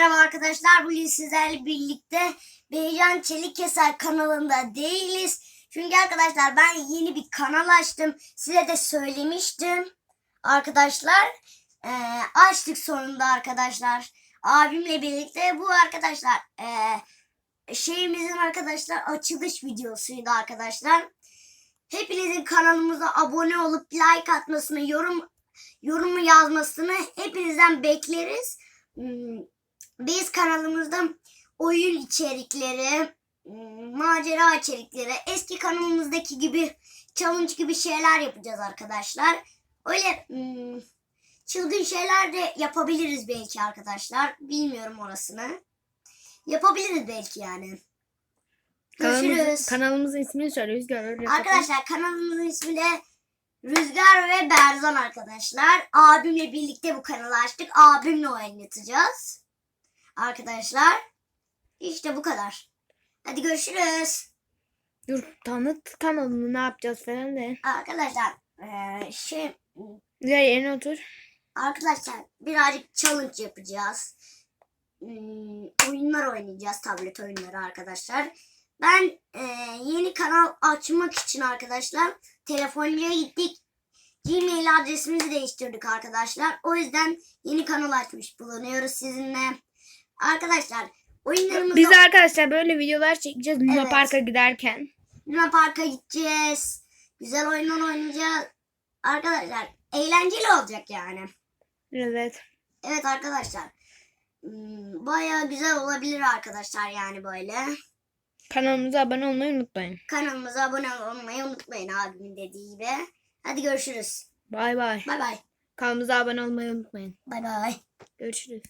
merhaba arkadaşlar. Bugün sizlerle birlikte Beycan Çelikkeser kanalında değiliz. Çünkü arkadaşlar ben yeni bir kanal açtım. Size de söylemiştim. Arkadaşlar eee, açtık sonunda arkadaşlar. Abimle birlikte bu arkadaşlar eee, şeyimizin arkadaşlar açılış videosuydu arkadaşlar. Hepinizin kanalımıza abone olup like atmasını, yorum yorumu yazmasını hepinizden bekleriz. Hmm, Biz kanalımızda oyun içerikleri, macera içerikleri, eski kanalımızdaki gibi challenge gibi şeyler yapacağız arkadaşlar. Öyle hmm, çılgın şeyler de yapabiliriz belki arkadaşlar. Bilmiyorum orasını. Yapabiliriz belki yani. Kanalımız, Görüşürüz. kanalımızın ismini söyle Rüzgar. öyle yapalım. Arkadaşlar kanalımızın ismi de Rüzgar ve Berzan arkadaşlar. Abimle birlikte bu kanalı açtık. Abimle oynatacağız. Arkadaşlar işte bu kadar. Hadi görüşürüz. Dur tanıt kanalını ne yapacağız falan de. Arkadaşlar şey Güzel yerine otur. arkadaşlar birazcık challenge yapacağız. Hmm, oyunlar oynayacağız. Tablet oyunları arkadaşlar. Ben yeni kanal açmak için arkadaşlar telefoncuya gittik. Gmail adresimizi değiştirdik arkadaşlar. O yüzden yeni kanal açmış bulunuyoruz sizinle. Arkadaşlar oyunlarımızda Biz arkadaşlar böyle videolar çekeceğiz Luna Evet. Park'a giderken. Luna Park'a gideceğiz. Güzel oyunlar oynayacağız. Arkadaşlar eğlenceli olacak yani. Evet. Evet arkadaşlar. Hmm, Bayağı güzel olabilir arkadaşlar yani böyle. Kanalımıza abone olmayı unutmayın. Kanalımıza abone olmayı unutmayın abimin dediği gibi. Hadi görüşürüz. Bay bay. Bay bay. Kanalımıza abone olmayı unutmayın. Bay bay. Görüşürüz.